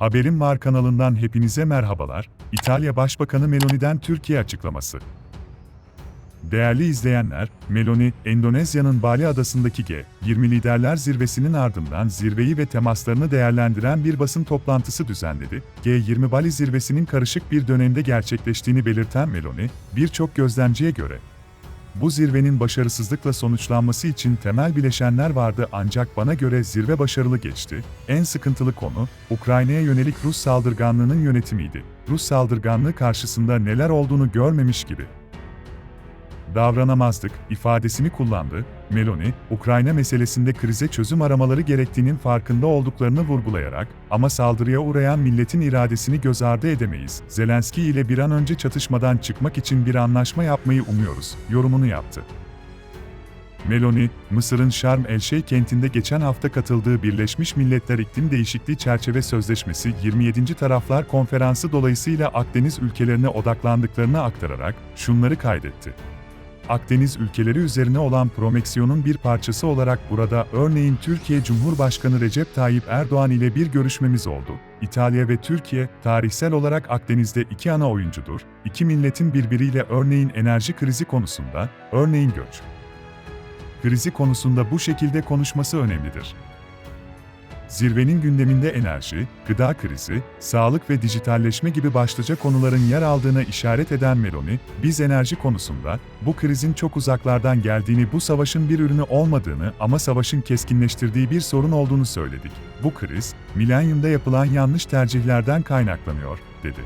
Haberim Var kanalından hepinize merhabalar. İtalya Başbakanı Meloni'den Türkiye açıklaması. Değerli izleyenler, Meloni, Endonezya'nın Bali adasındaki G20 Liderler Zirvesi'nin ardından zirveyi ve temaslarını değerlendiren bir basın toplantısı düzenledi. G20 Bali Zirvesi'nin karışık bir dönemde gerçekleştiğini belirten Meloni, birçok gözlemciye göre bu zirvenin başarısızlıkla sonuçlanması için temel bileşenler vardı ancak bana göre zirve başarılı geçti. En sıkıntılı konu, Ukrayna'ya yönelik Rus saldırganlığının yönetimiydi. Rus saldırganlığı karşısında neler olduğunu görmemiş gibi davranamazdık ifadesini kullandı. Meloni, Ukrayna meselesinde krize çözüm aramaları gerektiğinin farkında olduklarını vurgulayarak, ama saldırıya uğrayan milletin iradesini göz ardı edemeyiz. Zelenski ile bir an önce çatışmadan çıkmak için bir anlaşma yapmayı umuyoruz, yorumunu yaptı. Meloni, Mısır'ın Şarm el Şeyh kentinde geçen hafta katıldığı Birleşmiş Milletler İklim Değişikliği Çerçeve Sözleşmesi 27. Taraflar Konferansı dolayısıyla Akdeniz ülkelerine odaklandıklarını aktararak şunları kaydetti. Akdeniz ülkeleri üzerine olan promeksiyonun bir parçası olarak burada örneğin Türkiye Cumhurbaşkanı Recep Tayyip Erdoğan ile bir görüşmemiz oldu. İtalya ve Türkiye, tarihsel olarak Akdeniz'de iki ana oyuncudur. İki milletin birbiriyle örneğin enerji krizi konusunda, örneğin göç krizi konusunda bu şekilde konuşması önemlidir. Zirvenin gündeminde enerji, gıda krizi, sağlık ve dijitalleşme gibi başlıca konuların yer aldığına işaret eden Meloni, biz enerji konusunda bu krizin çok uzaklardan geldiğini, bu savaşın bir ürünü olmadığını ama savaşın keskinleştirdiği bir sorun olduğunu söyledik. Bu kriz, milenyumda yapılan yanlış tercihlerden kaynaklanıyor, dedi.